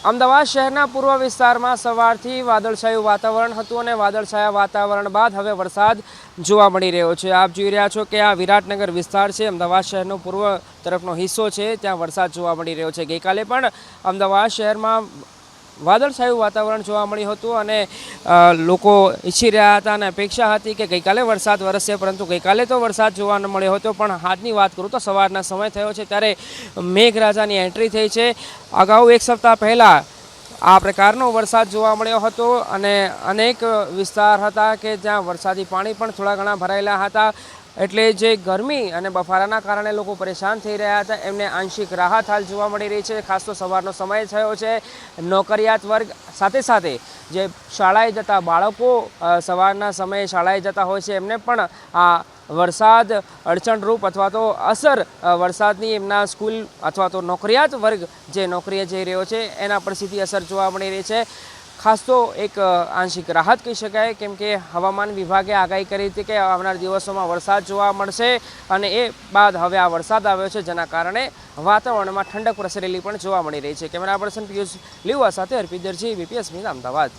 અમદાવાદ શહેરના પૂર્વ વિસ્તારમાં સવારથી વાદળછાયું વાતાવરણ હતું અને વાદળછાયા વાતાવરણ બાદ હવે વરસાદ જોવા મળી રહ્યો છે. આપ જોઈ રહ્યા છો કે આ વિરાટનગર વિસ્તાર છે. અમદાવાદ શહેરનો પૂર્વ તરફનો હિસ્સો છે. ત્યાં વરસાદ જોવા મળી રહ્યો છે. ગઈકાલે પણ અમદાવાદ શહેરમાં વાદળછાયું વાતાવરણ જોવા મળ્યું હતું અને લોકો ઈચ્છી રહ્યા હતા અને અપેક્ષા હતી કે ગઈકાલે વરસાદ વરસશે, પરંતુ ગઈકાલે તો વરસાદ જોવા ન મળ્યો હતો. પણ આજની વાત કરું તો સવારના સમય થયો છે ત્યારે મેઘરાજાની એન્ટ્રી થઈ છે. અગાઉ એક સપ્તાહ પહેલાં આ પ્રકારનો વરસાદ જોવા મળ્યો હતો અને અનેક વિસ્તાર હતા કે જ્યાં વરસાદી પાણી પણ થોડા ઘણા ભરાયેલા હતા. એટલે જે ગરમી અને બફારાના કારણે લોકો પરેશાન થઈ રહ્યા હતા, એમને આંશિક રાહત હાલ જોવા મળી રહી છે. ખાસ તો સવારનો સમય થયો છે. નોકરિયાત વર્ગ સાથે સાથે જે શાળાએ જતા બાળકો સવારના સમયે શાળાએ જતા હોય છે, એમને પણ આ વરસાદ અડચણરૂપ અથવા તો અસર વરસાદની એમના સ્કૂલ અથવા તો નોકરિયાત વર્ગ જે નોકરીએ જઈ રહ્યો છે, એના પર સીધી અસર જોવા મળી રહી છે. ખાસ તો એક આંશિક રાહત કહી શકાય, કેમ કે હવામાન વિભાગે આગાહી કરી હતી કે આવનાર દિવસોમાં વરસાદ જોવા મળશે અને એ બાદ હવે આ વરસાદ આવ્યો છે, જેના કારણે વાતાવરણમાં ઠંડક પ્રસરેલી પણ જોવા મળી રહી છે. કેમેરા પર્સન પિયુષ લીવા સાથે અર્પિત દરજી બીપીએસ મીન અમદાવાદ.